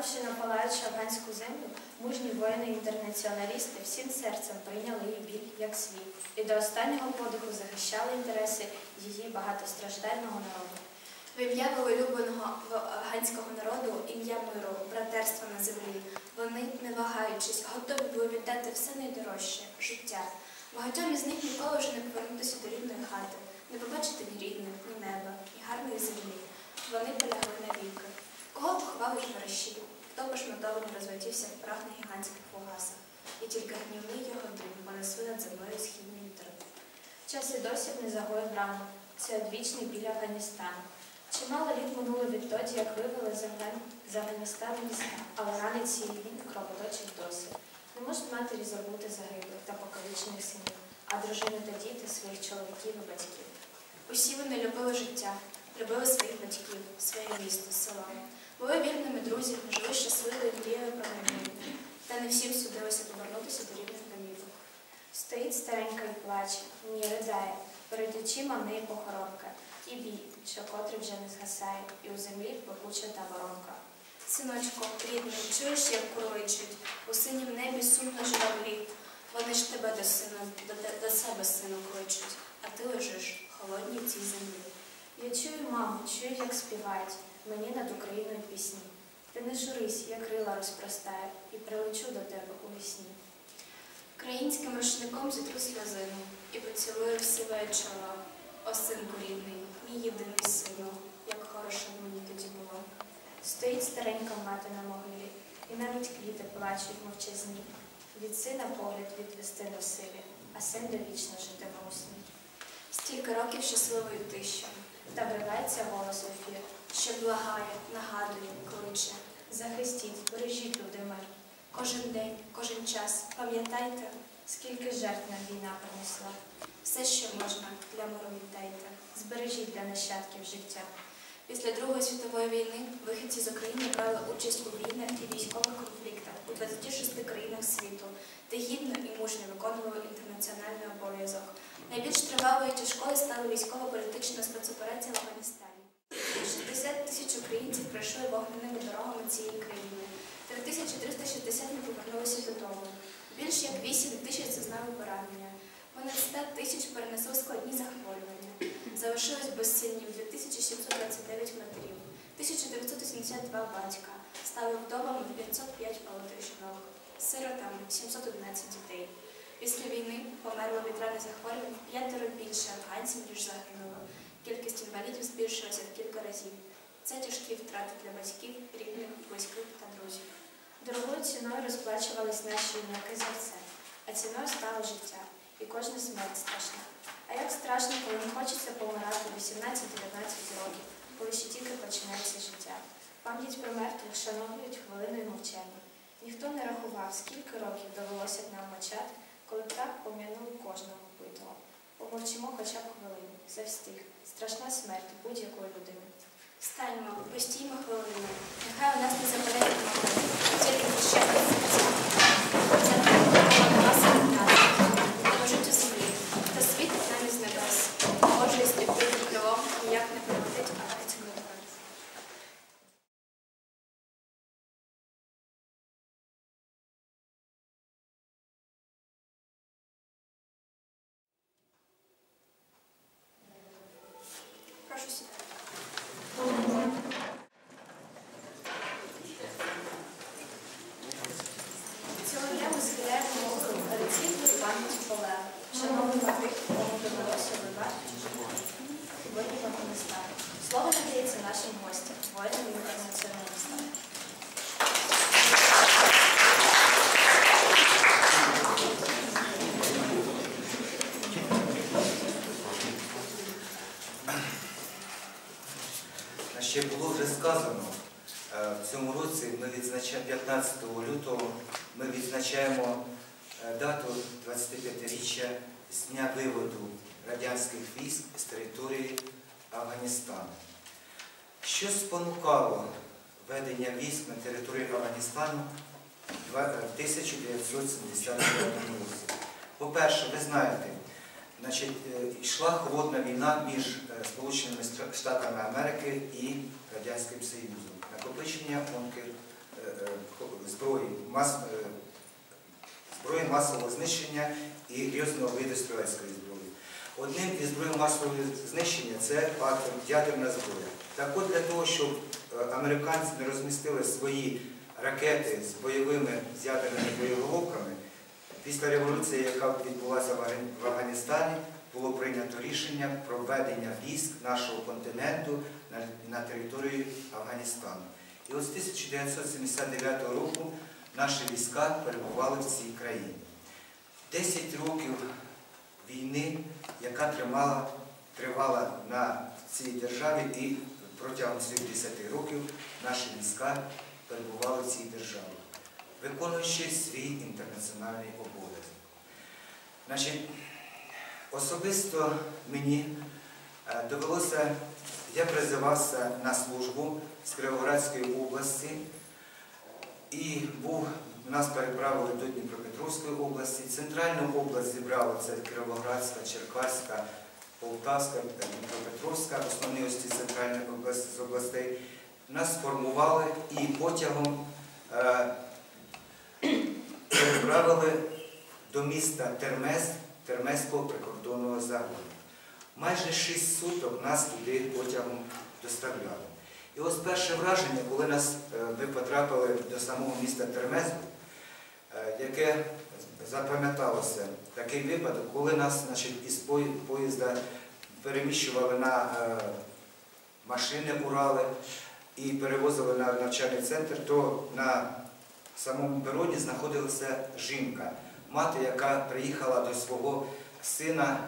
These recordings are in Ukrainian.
Потрапивши на палаючу афганську землю, мужні воїни-інтернаціоналісти всім серцем прийняли її біль як свій і до останнього подиху захищали інтереси її багатостраждального народу. В ім'я волелюбленого афганського народу, ім'я миру, братерства на землі, вони, не вагаючись, готові були віддати все найдорожче життя. Багатьом із них ніколи вже не повернутися до рідної хати, не побачити ні рідних, ні неба, ні гарної землі. Вони полягли навіки. Кого поховали хто пошматований розвитівся в прах на гігантських фугасах, і тільки гнівний його дим понесли над землею східні вітри. Час і досі не загоїв рану. Це одвічний біль Афганістану. Чимало літ минуло відтоді, як вивели з Афган- Афганістану міста, але рани цієї війни кровоточать досі. Не можуть матері забути загиблих та покалічених синів, а дружини та діти своїх чоловіків і батьків. Усі вони любили життя, любили своїх батьків, своє місто, село. Були вірними друзями, жили щасливо і мріяли про майбутнє. Та не всім судилося повернутися до рідних домівок. Стоїть старенька і плаче, ні ридає, перед очима в неї похоронка, і бій, що котрий вже не згасає, і у землі пекуча та воронка. Синочко, рідний, чуєш, як курличуть, у синім небі сумно журавлі. Вони ж тебе до сина, до, до себе сину кличуть, а ти лежиш холодній цій землі. Я чую, маму, чую, як співають мені над Україною пісні. Ти не журись, я крила розпростаю, і прилечу до тебе у вісні. Українським рушником зітру сльозину і поцілую сиве чоло. О, синку рідний, мій єдиний сину, як хорошо мені тоді було. Стоїть старенька мати на могилі, і навіть квіти плачуть мовчазні. Від сина погляд відвести до силі, а син довічно житиме у сні. Стільки років щасливої тиші, Та вривається голос ефір. Що благає, нагадує, кличе. Захистіть, бережіть люди мир. Кожен день, кожен час, пам'ятайте, Скільки жертв нам війна принесла. все, що можна, для миру віддайте. Збережіть для нащадків життя. Після Другої світової війни вихідці з України брали участь у війнах і військових конфліктах у 26 країнах світу, де гідно і мужньо виконували інтернаціональний обов'язок. Найбільш тривалою тяжкою стала військово-політична спецоперація в Афганістані. 60 тисяч українців пройшли вогненими дорогами цієї країни. 3360 не повернулися додому. Більш як 8 тисяч зазнали поранення. Понад 100 тисяч перенесли складні захворювання. Залишилось без синів 2729 матерів, 1982 батька, стали вдовами 505 молодих жінок, сиротами 711 дітей. Після війни померло від рани захворювань п'ятеро більше афганців, ніж загинуло. Кількість інвалідів збільшилася в кілька разів. Це тяжкі втрати для батьків, рідних, близьких та друзів. Дорогою ціною розплачувались наші юнаки за все, а ціною стало життя, і кожна смерть страшна. А як страшно, коли не хочеться помирати 18-19 років, коли ще тільки починається життя. Пам'ять про мертвих шановують хвилиною мовчання. Ніхто не рахував, скільки років довелося б нам мовчати, коли б так пом'янули кожного вбитого. Помовчимо хоча б хвилину, за всіх. Страшна смерть будь-якої людини. Станьмо, постіймо хвилину. Нехай у нас не забере тільки прощальні vamos a hacer радянських військ з території Афганістану. Що спонукало ведення військ на території Афганістану в 1979 році? По-перше, ви знаєте, Значить, е, йшла холодна війна між е, Сполученими Штатами Америки і Радянським Союзом. Накопичення е, зброї, мас, е, зброї масового знищення і різного виду стрілецької зброї. Одним із зброї масового знищення це ядерна зброя. Так от для того, щоб е, американці не розмістили свої ракети з бойовими з ядерними боєголовками, після революції, яка відбулася в Афганістані, було прийнято рішення про введення військ нашого континенту на, на територію Афганістану. І от з 1979 року наші війська перебували в цій країні. 10 років війни, яка тримала, тривала на цій державі, і протягом цих 10 років наші війська перебували в цій державі, виконуючи свій інтернаціональний обов'язок. Особисто мені е, довелося, я призивався на службу з Кривоградської області і був, нас переправили до Дніпропетровської області. Центральну область зібрали це Кривоградська, Черкаська, Полтавська, та Дніпропетровська, основні ось ці центральні області з областей. Нас сформували і потягом е, переправили до міста Термес, Термеського прикордонного загону. Майже 6 суток нас туди потягом доставляли. І ось перше враження, коли нас, е, ми потрапили до самого міста Термез, е, яке запам'яталося, такий випадок, коли нас значить, із поїзда переміщували на е, машини Урали і перевозили на навчальний центр, то на самому пероні знаходилася жінка, мати, яка приїхала до свого сина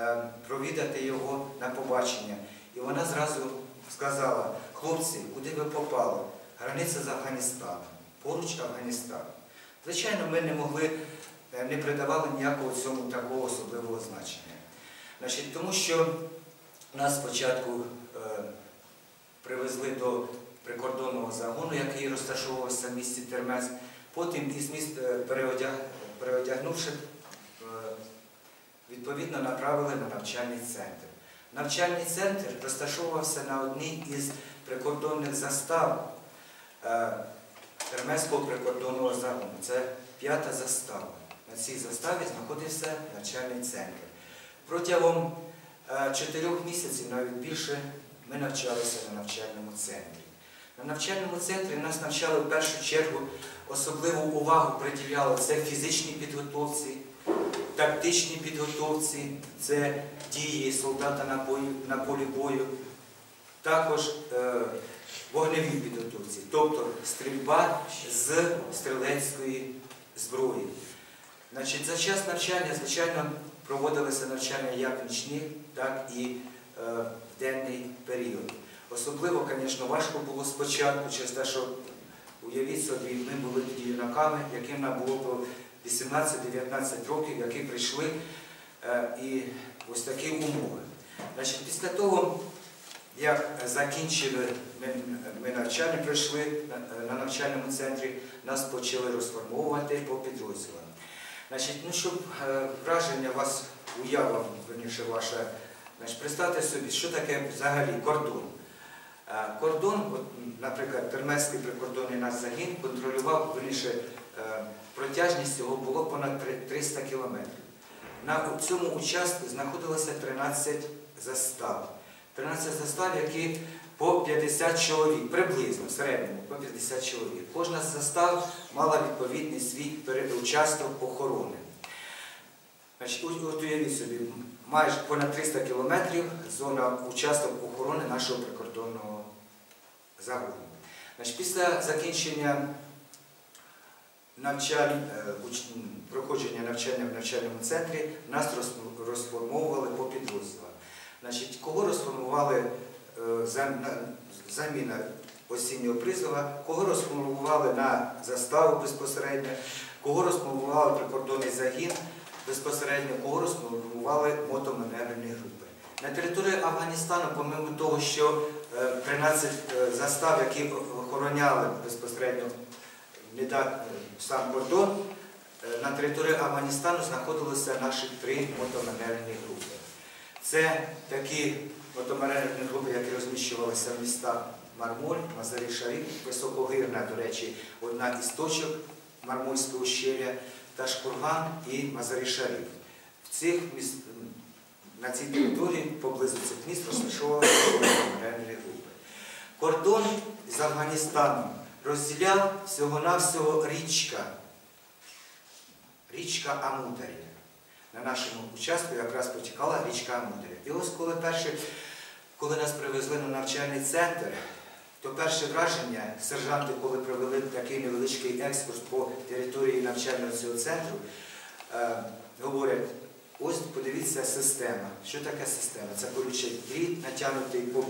е, провідати його на побачення. І вона зразу сказала, хлопці, куди ви попали? Границя з Афганістаном, поруч Афганістан. Звичайно, ми не могли, е, не придавали ніякого цьому такого особливого значення. Значить, тому що нас спочатку е, привезли до прикордонного загону, який розташовувався в місті Термез. Потім із міст е, переодяг, переодягнувши, е, відповідно направили на навчальний центр. Навчальний центр розташовувався на одній із прикордонних застав е, Термезького прикордонного загону. Це п'ята застава. На цій заставі знаходився навчальний центр. Протягом е, чотирьох місяців, навіть більше, ми навчалися на навчальному центрі. На навчальному центрі нас навчали в першу чергу особливу увагу приділяли це фізичній підготовці, тактичній підготовці, це дії солдата на полі бою, також е, вогневій підготовці, тобто стрільба з стрілецької зброї. Значить, за час навчання, звичайно, проводилися навчання як в нічний, так і е, в денний період. Особливо, звісно, важко було спочатку, через те, що уявіть собі, ми були тоді юнаками, яким нам було по 18-19 років, які прийшли е, і ось такі умови. Значить, після того, як закінчили ми, ми навчання, прийшли на, на навчальному центрі, нас почали розформовувати по підрозділам. Значить, ну, щоб е, враження вас, уява, верніше ваша, значить, представте собі, що таке взагалі кордон. Е, Кордон, от, наприклад, Термецький прикордонний наш загін контролював, верніше, е, протяжність його було понад 300 кілометрів. На цьому участку знаходилося 13 застав. 13 застав, які по 50 чоловік, приблизно в середньому по 50 чоловік. Кожна з застав мала відповідний свій участок охорони. От- уявіть собі, майже понад 300 кілометрів зона участок охорони нашого прикордонного загону. Після закінчення е, проходження навчання в навчальному центрі нас розформовували по підрозділам. Значить, кого розформували заміна осіннього призова, кого розформували на заставу безпосередньо, кого розформували прикордонний загін безпосередньо, кого розформували мотоманеврені групи. На території Афганістану, помимо того, що е, 13 е, застав, які охороняли безпосередньо е, сам кордон, е, на території Афганістану знаходилися наші три мотоманеврені групи. Це такі мотоманеврені групи, які розміщувалися в містах Мармоль, Мазарі Шариф, високогирна, до речі, одна із точок Мармольського ущелля, та Шкурган і Мазарі міст... на цій території поблизу цих міст розташовувалися меморіальні групи. Кордон з Афганістаном розділяв всього-навсього річка, річка Амударія. На нашому участку якраз протікала річка Амударія. І ось коли перші, коли нас привезли на навчальний центр, то перше враження сержанти, коли провели такий невеличкий екскурс по території навчального цього центру, е, говорять, ось подивіться система. Що таке система? Це колючий дріт, натягнутий по,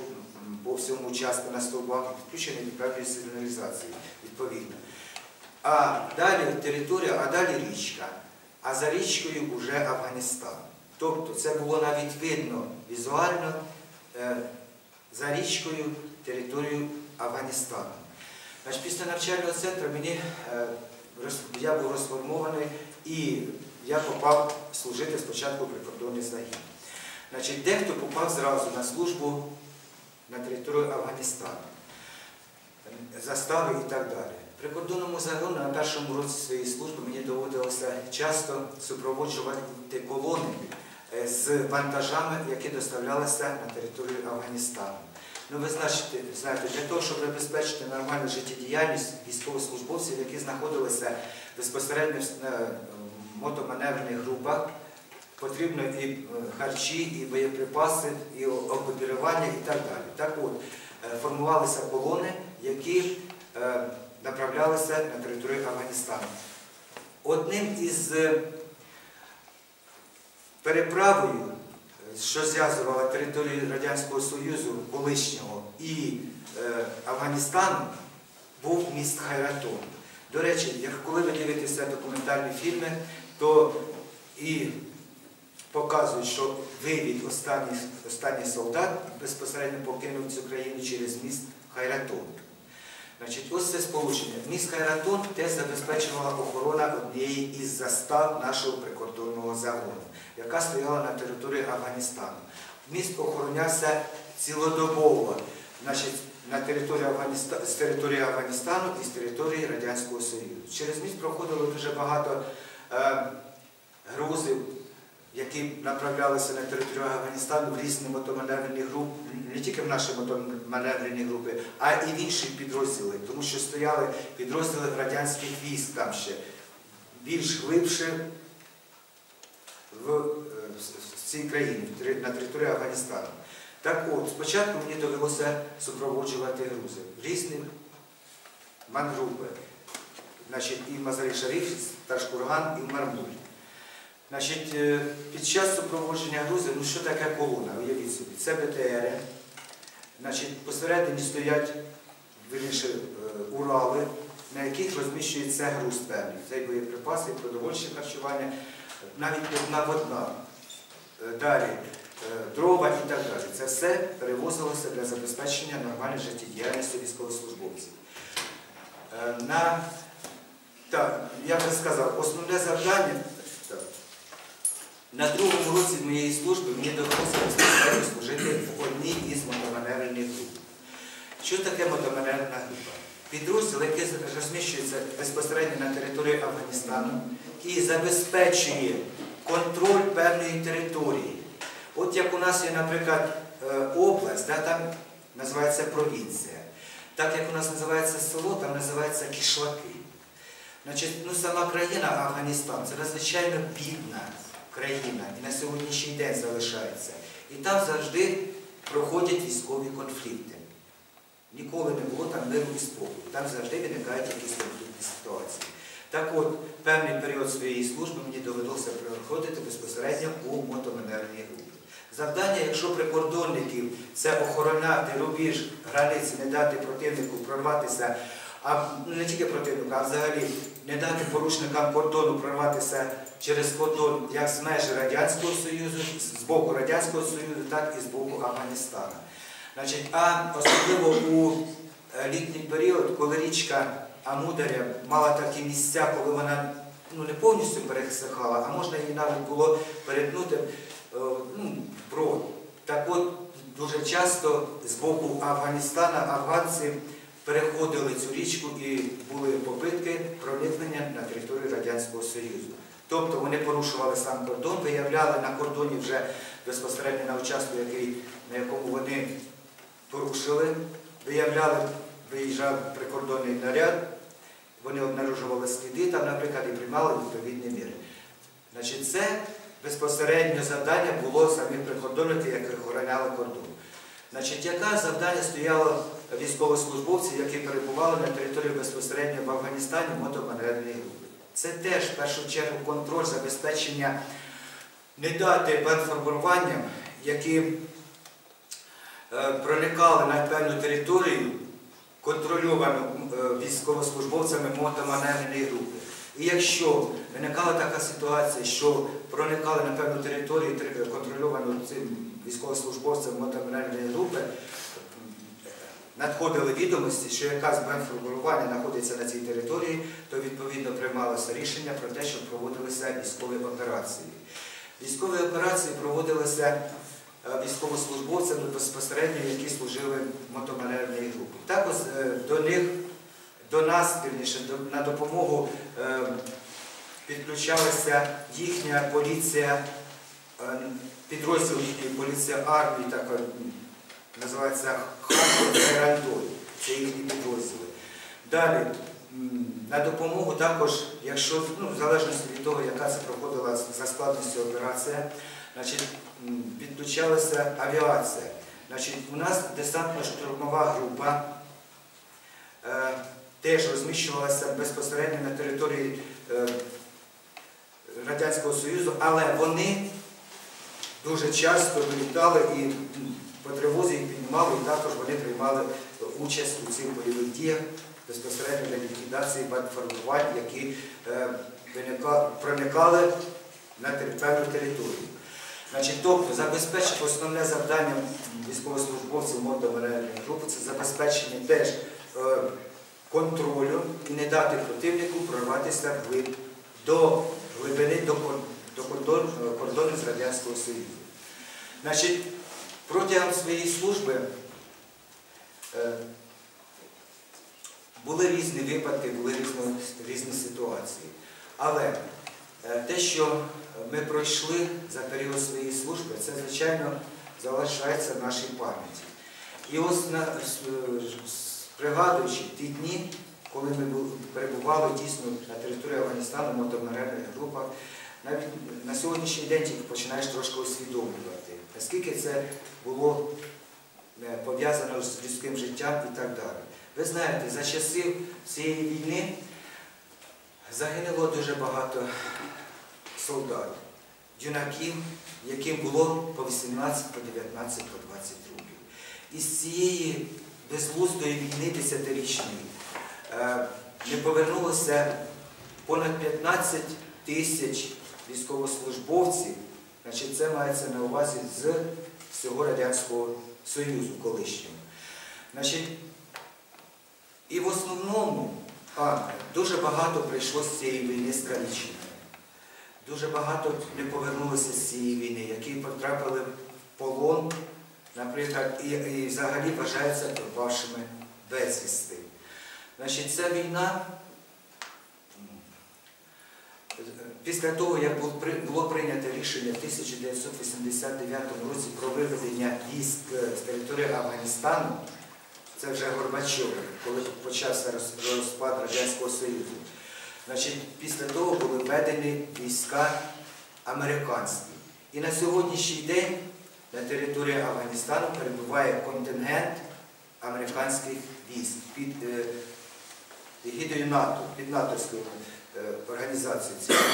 по всьому участку на стовбах, підключений до певної сигналізації, відповідно. А далі територія, а далі річка. А за річкою вже Афганістан. Тобто це було навіть видно візуально е, за річкою територію Афганістану. Після навчального центру е, я був розформований і я попав служити спочатку в прикордонний загін. Дехто попав зразу на службу на територію Афганістану, застави і так далі. При кордонному загону на першому році своєї служби мені доводилося часто супроводжувати колони е, з вантажами, які доставлялися на територію Афганістану. Ну, ви знаєте, для того, щоб забезпечити нормальну життєдіяльність військовослужбовців, які знаходилися безпосередньо в е, мотоманеврених групах, потрібно і е, харчі, і боєприпаси, і окупірування і так далі. Так от, формувалися колони, які направлялися на територію Афганістану. Одним із е, переправою, е, що зв'язувала територію Радянського Союзу колишнього і е, Афганістану, був міст Хайратон. До речі, коли ви дивитеся документальні фільми, то і показують, що вивід останній, останній солдат безпосередньо покинув цю країну через міст Хайратон. Значить, ось це сполучення. Міст Хайратон теж забезпечувала охорона однієї із застав нашого прикордонного загону, яка стояла на території Афганістану. Міст охоронявся цілодобово значить, на території з території Афганістану і з території Радянського Союзу. Через міст проходило дуже багато е, грузів, які направлялися на територію Афганістану в різні мотоманеврені групи, не тільки в наші мотоманеврені групи, а і в інші підрозділи, тому що стояли підрозділи радянських військ там ще більш глибше в, е, в- цій країні, на території Афганістану. Так от, спочатку мені довелося супроводжувати грузи в різні мангрупи. Значить, і Мазарі Шариф, Ташкурган, і в Мармуль. Значить, е, під час супроводження грузів, ну що таке колона, уявіть собі, це БТР. Значить, посередині стоять вірніше, е, Урали, на яких розміщується груз певний. Це і боєприпаси, і продовольче харчування, навіть одна в одна. Е, Далі дрова і так далі. Це все перевозилося для забезпечення нормальної життєдіяльності військовослужбовців. На, так, я вже сказав, основне завдання. На другому році моєї служби мені довелося служити в одній із мотоманеврених груп. Що таке мотоманеврена група? Підрозділ, який розміщується безпосередньо на території Афганістану і забезпечує контроль певної території. От як у нас є, наприклад, е, область, да, там називається провінція. Так як у нас називається село, там називається кішлаки. Значить, ну, сама країна Афганістан це надзвичайно бідна країна і на сьогоднішній день залишається. І там завжди проходять військові конфлікти. Ніколи не було там миру і спокою. Там завжди виникають якісь конфліктні ситуації. Так от, певний період своєї служби мені довелося проходити безпосередньо у мотоманерній групі. Завдання, якщо прикордонників, це охороняти рубіж границі, не дати противнику прорватися, а ну, не тільки противнику, а взагалі не дати порушникам кордону прорватися через кордон як з межі Радянського Союзу, з боку Радянського Союзу, так і з боку Афганістана. Значить, а особливо у е, літній період, коли річка Амударя мала такі місця, коли вона ну, не повністю пересихала, а можна її навіть було перетнути е, ну, брод. Так от дуже часто з боку Афганістана афганці переходили цю річку і були попитки проникнення на територію Радянського Союзу. Тобто вони порушували сам кордон, виявляли на кордоні вже безпосередньо на участку, який, на якому вони порушили, виявляли, виїжджав прикордонний наряд, вони обнаружували сліди там, наприклад, і приймали відповідні міри. Значить, це безпосередньо завдання було самих прикордонників, які охороняли кордон. Значить, яке завдання стояло військовослужбовців, які перебували на території безпосередньо в Афганістані мотоманеврної групи? Це теж в першу чергу контроль забезпечення не дати бандформуванням, які е, проникали на певну територію, контрольовану е, військовослужбовцями мотоманеврної групи. І якщо виникала така ситуація, що проникали на певну територію, тер- контрольовану цим військовослужбовцем мотоманеврної групи, надходили відомості, що якась бенформування знаходиться на цій території, то відповідно приймалося рішення про те, що проводилися військові операції. Військові операції проводилися е, військовослужбовцями безпосередньо, які служили в мотоманеврній групі. Також е, до них, до нас, вірніше, на допомогу е, підключалася їхня поліція, підрозділ їхньої поліції армії, називається Харків Геральдой. Це їхні підрозділи. Далі, на допомогу також, якщо ну, в залежності від того, яка це проходила за складністю операція, значить, підключалася авіація. Значить, у нас десантно-штурмова група е, теж розміщувалася безпосередньо на території е, Радянського Союзу, але вони дуже часто вилітали і по тривозі їх піднімали, і також вони приймали участь у цих бойових діях безпосередньо для ліквідації бандформувань, які е, проникали на певну територію. Тобто забезпечити основне завдання військовослужбовців мотомережної групи це забезпечення теж е, контролю і не дати противнику прорватися до глибини до, е, кордону з Радянського Союзу. Протягом своєї служби е, були різні випадки, були різні, різні ситуації. Але е, те, що ми пройшли за період своєї служби, це, звичайно, залишається в нашій пам'яті. І ось пригадуючи ті дні, коли ми перебували дійсно на території Афганістану, мотомережних групах, навіть на сьогоднішній день тільки починаєш трошки усвідомлювати, наскільки це було е, пов'язано з людським життям і так далі. Ви знаєте, за часів цієї війни загинуло дуже багато солдат, юнаків, яким було по 18, по 19, по 20 років. Із цієї безглуздої війни десятирічної е, не повернулося понад 15 тисяч військовослужбовців, значить це мається на увазі з всього Радянського Союзу колишнього. Значить, і в основному дуже багато прийшло з цієї війни з каліченими. Дуже багато не повернулося з цієї війни, які потрапили в полон, наприклад, і, і взагалі вважаються пропавшими безвісти. Значить, ця війна, після того, як було прийнято рішення в 1989 році про виведення військ е, з території Афганістану, це вже Горбачов, коли почався роз- розпад Радянського Союзу. Значить, після того були введені війська американські. І на сьогоднішній день на території Афганістану перебуває контингент американських військ під егідою НАТО, під натовською е, організацією. цією.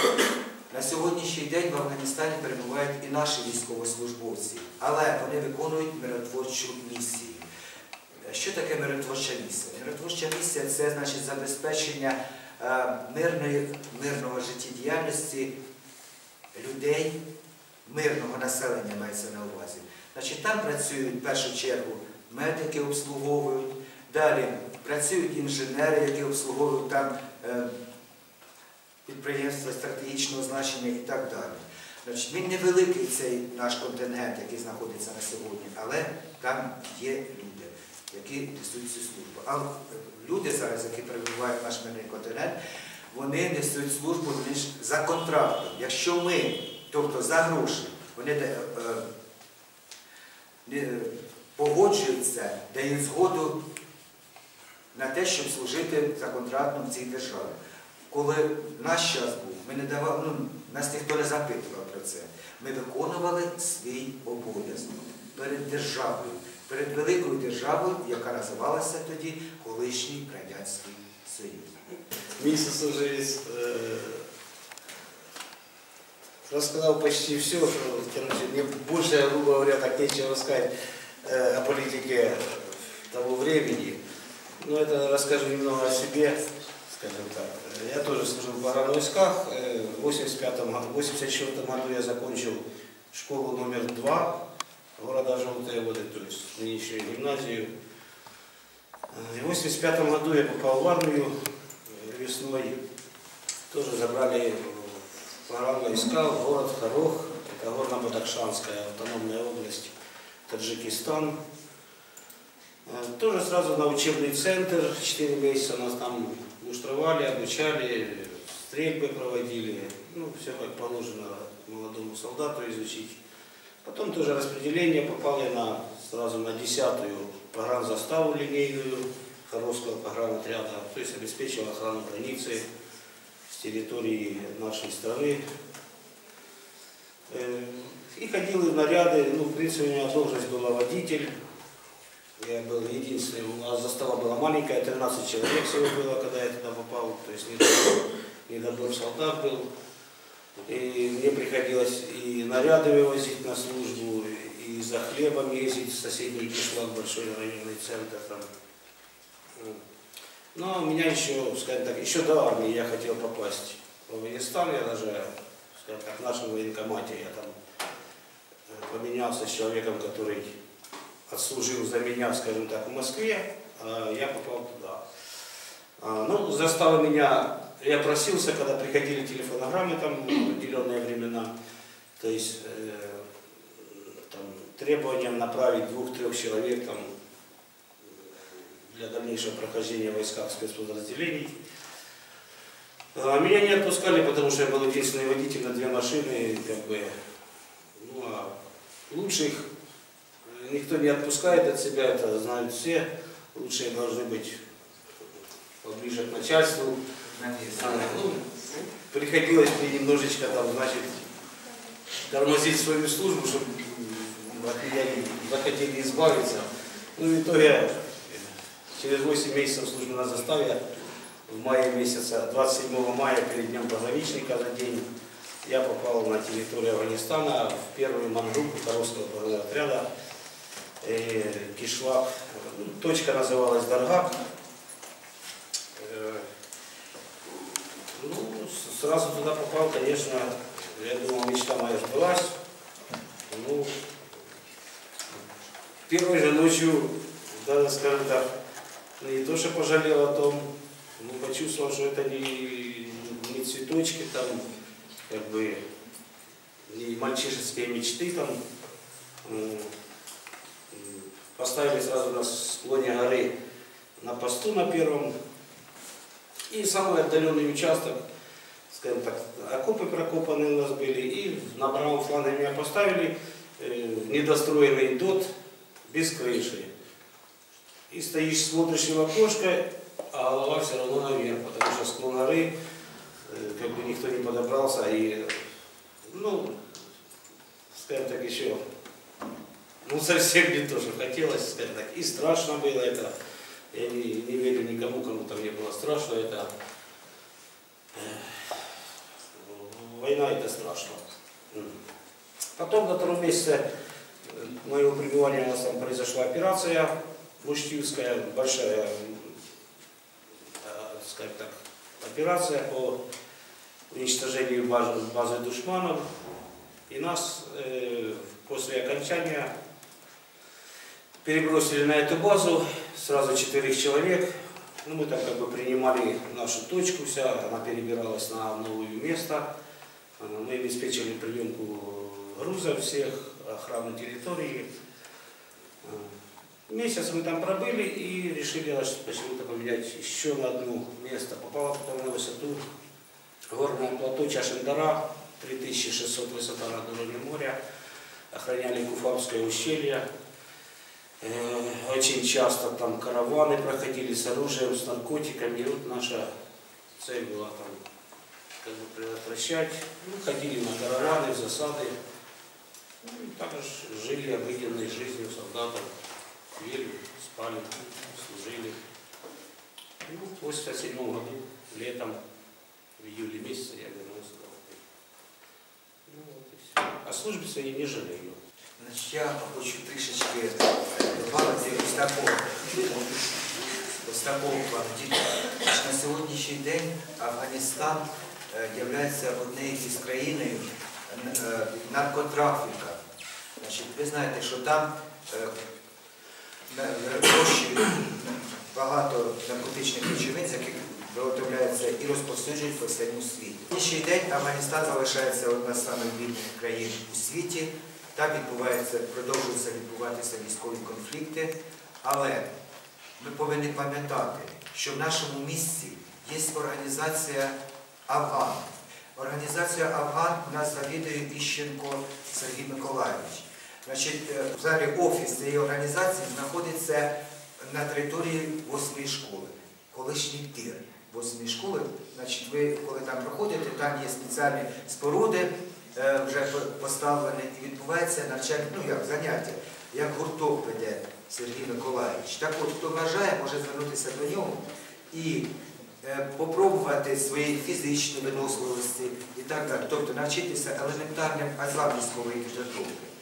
На сьогоднішній день в Афганістані перебувають і наші військовослужбовці, але вони виконують миротворчу місію. Що таке миротворча місія? Миротворча місія це значить забезпечення е, мирної, мирного життєдіяльності людей, мирного населення мається на увазі. Значить, там працюють в першу чергу медики обслуговують, далі працюють інженери, які обслуговують там е, підприємства стратегічного значення і так далі. Значить, він невеликий цей наш контингент, який знаходиться на сьогодні, але там є люди, які несуть цю службу. А люди зараз, які перебувають в наш мирний континент, вони несуть службу лише за контрактом. Якщо ми, тобто за гроші, вони е, не- погоджуються, дають згоду на те, щоб служити за контрактом в цій державі Коли наш час був, ми не давали, ну, нас ніхто не запитував про це. Ми виконували свій обов'язок перед державою, перед великою державою, яка називалася тоді колишній Радянський Союз. Месяц уже есть. э, Рассказал почти все, что, короче, мне больше, грубо говоря, так нечего сказать э, о политике того времени. Но это расскажу немного о себе, Скажем так. Я тоже служил в погранвойсках. Э, В 85 году, 84 году я закончил школу номер два города Желтые Воды, то есть нынешнюю гимназию. Э, И в 85 году я попал в армию э, весной. Тоже забрали в в город Хорох, это Горно-Бадахшанская автономная область, Таджикистан. Тоже сразу на учебный центр, 4 месяца нас там муштровали, обучали, стрельбы проводили, ну, все как положено молодому солдату изучить. Потом тоже распределение, попал я на, сразу на 10-ю погранзаставу линейную Харовского погранотряда, то есть обеспечил охрану границы с территории нашей страны. Э, И ходил в наряды, ну, в принципе, у меня должность была водитель. Я был единственный, у нас застава была маленькая, 13 человек всего было, когда я туда попал, то есть недобор, солдат был. И мне приходилось и наряды вывозить на службу, и за хлебом ездить в соседний кишлак, большой районный центр там. Но у меня еще, скажем так, еще до армии я хотел попасть в Афганистан, я даже, скажем так, в нашем военкомате я там э, поменялся с человеком, который отслужил за меня, скажем так, в Москве, а я попал туда. А, Ну, застало меня, я просился, когда приходили телефонограммы там определенные времена, то есть э, там, требованием направить двух-трех человек там, для дальнейшего прохождения в спецподразделений. А, Меня не отпускали, потому что я был единственный водитель на две машины, как бы, ну, а лучших никто не отпускает от себя, это знают все. Лучшие должны быть поближе к начальству. Приходилось мне немножечко там, значит, тормозить свою службу, чтобы от меня захотели избавиться. Ну, в итоге, через 8 месяцев службы на заставе, в мае месяца, 27 мая, перед днем пограничника за день, я попал на территорию Афганистана в первую мангруппу Коровского отряда. Кишлак, ну, точка называлась Даргак. Ну, сразу туда попал, конечно, я думал, мечта моя сбылась. Ну, первой же ночью, даже, скажем так, не то, что пожалел о том, но почувствовал, что это не, не цветочки там, как бы, не мальчишеские мечты там. М, Поставили сразу на склоне горы на посту на первом. И самый отдаленный участок, скажем так, окопы прокопаны у нас были, и на правом фланге меня поставили э, недостроенный дот без крыши. И стоишь, смотришь в окошко, а голова все равно наверх, потому что склон горы, э, как бы никто не подобрался, и, ну, скажем так, еще, ну, совсем не то, что хотелось, скажем так, и страшно было это, я не, не верю никому, кому там не было страшно, это, э, война это страшно. Потом на втором месяце э, моего пребывания у нас там произошла операция Муштивская, большая, э, скажем так, операция по уничтожению базы, базы душманов. И нас э, после окончания перебросили на эту базу, сразу четырех человек. Ну, мы там как бы принимали нашу точку, вся, она перебиралась на новое место. А, Мы обеспечили приемку грузов всех, охрану территории. А, Месяц мы там пробыли и решили аж почему-то поменять еще на одно место. Попало потом на высоту горное плато Чашиндара, 3600 высота над уровнем моря. Охраняли Куфарское ущелье. Э, Очень часто там караваны проходили с оружием, с наркотиками. И вот наша цель была там как бы предотвращать. Ну, ходили на караваны, в засады. Ну, и также жили обыденной жизнью солдатов. Ели, спали, служили. Ну, в 87 году, летом, в июле месяце я вернулся домой. Ну, вот и все. А службы своей не жалею. Значить, я хочу трішечки добавити ось такого, ось такого плану. На сьогоднішній день Афганістан є однією із країною е, наркотрафіка. Значить, ви знаєте, що там е, багато наркотичних речовин, з яких виготовляється і розповсюджують по всьому світі. Сьогоднішній день Афганістан залишається одна з бідних країн у світі. Там відбувається, продовжуються відбуватися військові конфлікти, але ми повинні пам'ятати, що в нашому місті є організація Афган. Організація Афган нас завідує Іщенко Сергій Миколаївич. Значить, е, взагалі офіс цієї організації знаходиться на території восьмої школи, колишній тир восьмої школи. Значить, ви коли там проходите, там є спеціальні споруди, вже поставлений і відбувається навчання, ну як заняття, як гурток веде Сергій Миколаївич. Так от, хто бажає, може звернутися до нього і е, попробувати свої фізичні виносливості і так далі. Тобто навчитися елементарним азам військової підготовки.